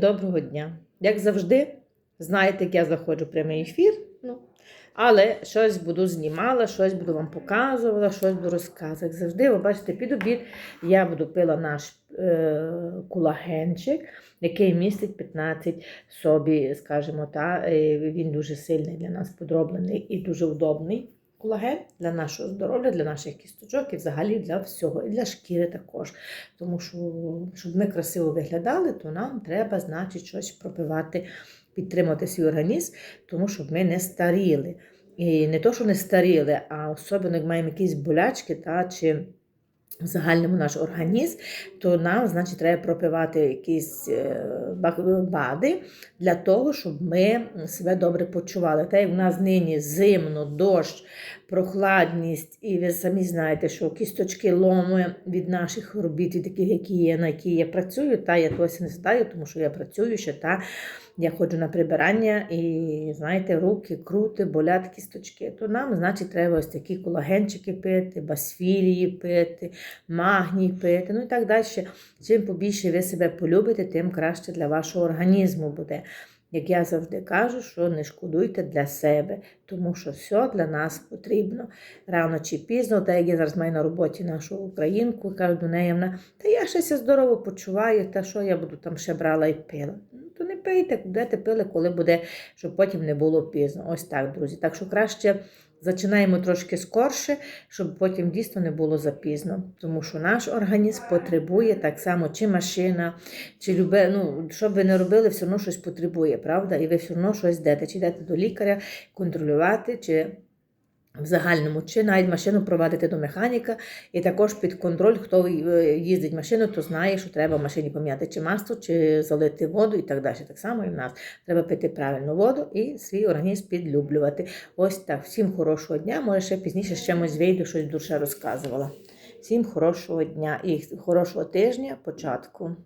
доброго дня. Як завжди, знаєте, як я заходжу в прямий ефір. Ну, але щось буду знімала, щось буду вам показувала, щось буду розказувати. Як завжди, ви бачите, під обід я буду пила наш е, кулагенчик, який містить 15 собі, скажімо, та, е, він дуже сильний для нас подроблений і дуже удобний. Колаген для нашого здоров'я, для наших кісточок і взагалі для всього, і для шкіри також. Тому що, щоб ми красиво виглядали, то нам треба, значить, щось пропивати, підтримати свій організм, тому щоб ми не старіли. І не то, що не старіли, а особливо як маємо якісь болячки, та, чи в загальному наш організм, то нам, значить, треба пропивати якісь е, БАДи для того, щоб ми себе добре почували. Та як в нас нині зимно, дощ, прохладність, і ви самі знаєте, що кісточки ломи від наших робіт, таких, які є, на які я працюю, та я досі не стаю, тому що я працюю ще та я ходжу на прибирання і, знаєте, руки, крути, болять кісточки. То нам, значить, треба ось такі колагенчики пити, басфілії пити, магній пити, ну і так далі. Чим побільше ви себе полюбите, тим краще для вашого організму буде. Як я завжди кажу, що не шкодуйте для себе, тому що все для нас потрібно. Рано чи пізно, так як я зараз маю на роботі нашу українку, кажу до неї, вона, та я ще здорово почуваю, та що я буду там ще брала і пила. Пийте, будете пили, коли буде, щоб потім не було пізно. Ось так, друзі. Так що краще Зачинаємо трошки скорше, щоб потім дійсно не було запізно. Тому що наш організм потребує так само, чи машина, чи любе, ну, що б ви не робили, все одно щось потребує, правда? І ви все одно щось йдете. Чи йдете до лікаря, контролювати, чи в загальному, чи навіть машину провадити до механіка, і також під контроль, хто е, їздить машину, то знає, що треба в машині поміняти чи масло, чи залити воду і так далі. Так само і в нас треба пити правильну воду і свій організм підлюблювати. Ось так. Всім хорошого дня. Може, ще пізніше з чимось вийду, щось душа розказувала. Всім хорошого дня і хорошого тижня, початку.